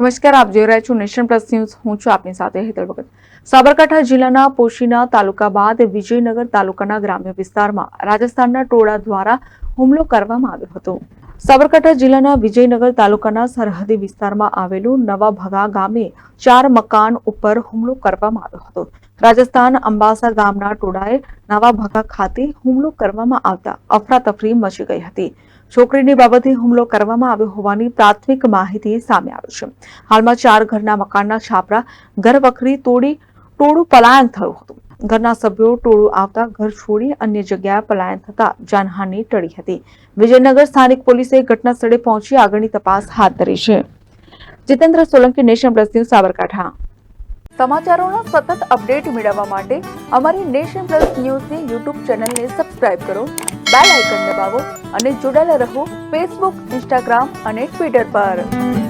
નમસ્કાર, આપ જોઈ રહ્યા છો નેશન પ્લસ ન્યૂઝ. હું છું આપની સાથે હેતલ ભગત. સાબરકાંઠા જિલ્લાના પોશીના તાલુકા બાદ વિજયનગર તાલુકાના ગ્રામ્ય વિસ્તારમાં રાજસ્થાનના ટોળા દ્વારા હુમલો કરવામાં આવ્યો હતો. સાબરકાંઠા જિલ્લાના વિજયનગર તાલુકાના સરહદી વિસ્તારમાં આવેલું નવા ભગા ગામે ચાર મકાન ઉપર હુમલો કરવામાં આવ્યો હતો. રાજસ્થાન અંબાસા ગામના ટોળાએ નવા ભગા ખાતે હુમલો કરવામાં આવતા અફરાતફરી મચી ગઈ હતી. છોકરીની બાબતે હુમલો કરવામાં આવ્યો હોવાની પ્રાથમિક માહિતી સામે આવી છે. હાલમાં ચાર ઘરના મકાનના છાપરા ઘર વખરી તોડી, ટોળું પલાયન થયું હતું. ઘરના સભ્યો ટોળું આવતા ઘર છોડી અન્ય જગ્યાએ પલાયન થતા જાનહાનિ ટળી હતી. વિજયનગર સ્થાનિક પોલીસે ઘટના સ્થળે પહોંચી આગળની તપાસ હાથ ધરી છે. Jitendra Solanki, nation plus news, Sabarkantha. સમાચારોના સતત અપડેટ મેળવવા માટે અમારી નેશન પ્લસ ન્યૂઝની યુટ્યુબ ચેનલને સબસ્ક્રાઇબ કરો, બેલ આઇકન દબાવો અને જોડાયેલા રહો ફેસબુક, ઇન્સ્ટાગ્રામ અને ટ્વિટર પર.